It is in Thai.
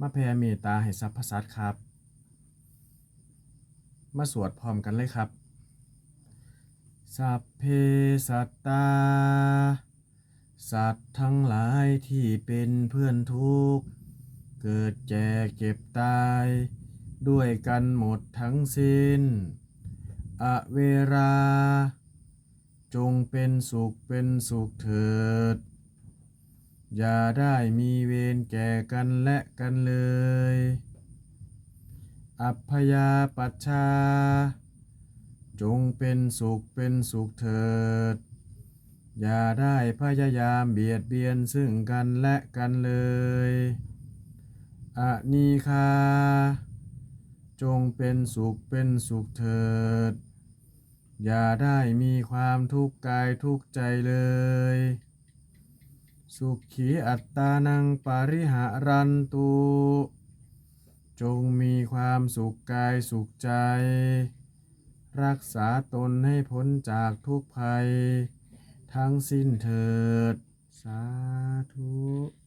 มาแผ่เมตตาให้สรรพสัตว์ครับ มาสวดพร้อมกันเลยครับสัพเพสัตตา สัตว์ทั้งหลายที่เป็นเพื่อนทุกข์ เกิดแจกเก็บตาย ด้วยกันหมดทั้งสิ้น อเวรา จงเป็นสุขเป็นสุขเถิด อย่าได้มีเวรแก่กันและกันเลย อัพยาปัชชา จงเป็นสุขเป็นสุขเถิด อย่าได้พยายามเบียดเบียนซึ่งกันและกันเลย อนีคา จงเป็นสุขเป็นสุขเถิด อย่าได้มีความทุกข์กายทุกข์ใจเลย สุขีอัตตานังปาริหารันตุจงมีความสุขกายสุขใจ รักษาตนให้พ้นจากทุกภัย ทั้งสิ้นเถิด สาธุ